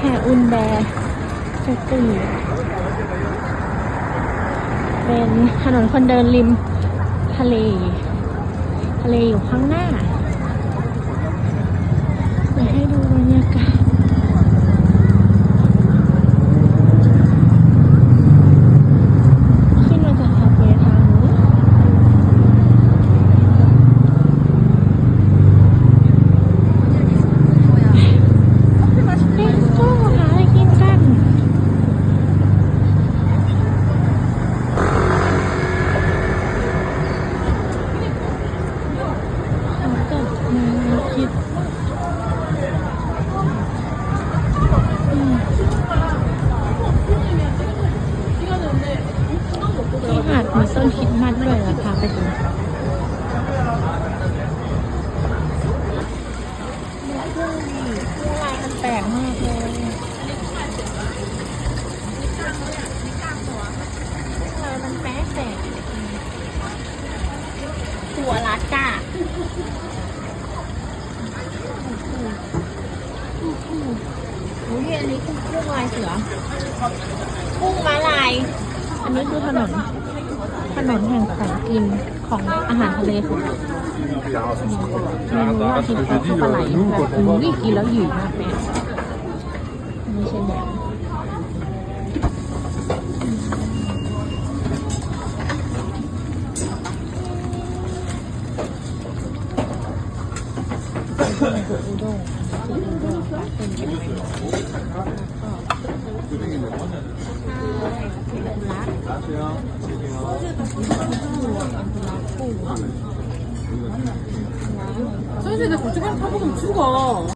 แห่อุนแบสตรีเป็นถนนคนเดินริม ทะเล ทะเลอยู่ข้างหน้าเดี๋ยวให้ดูบรรยากาศ ขึ้นมาจากคาเฟ่ทางนี้ Let's go หาอะไรกินกัน เอากลับิดอืมที่หาดมีส้นคิดมัดด้วยราคาไปดูลายมันแปลกมากเลยลายมันแปลกแปลกหัวรัดกะ อุ้ยอันนี้คือกุ้งลายเสือ กุ้งม้าลาย อันนี้คือถนน ถนนแห่งของกินของอาหารทะเลเมนูยอดฮิตก็คือปลาไหลแบบอุ้ยกินแล้วหยิ่มากเลยอันนี้ใช่แหนมอุด้งอุด้งเป็นเป็นเ 저희들 고추장 타보면 죽어.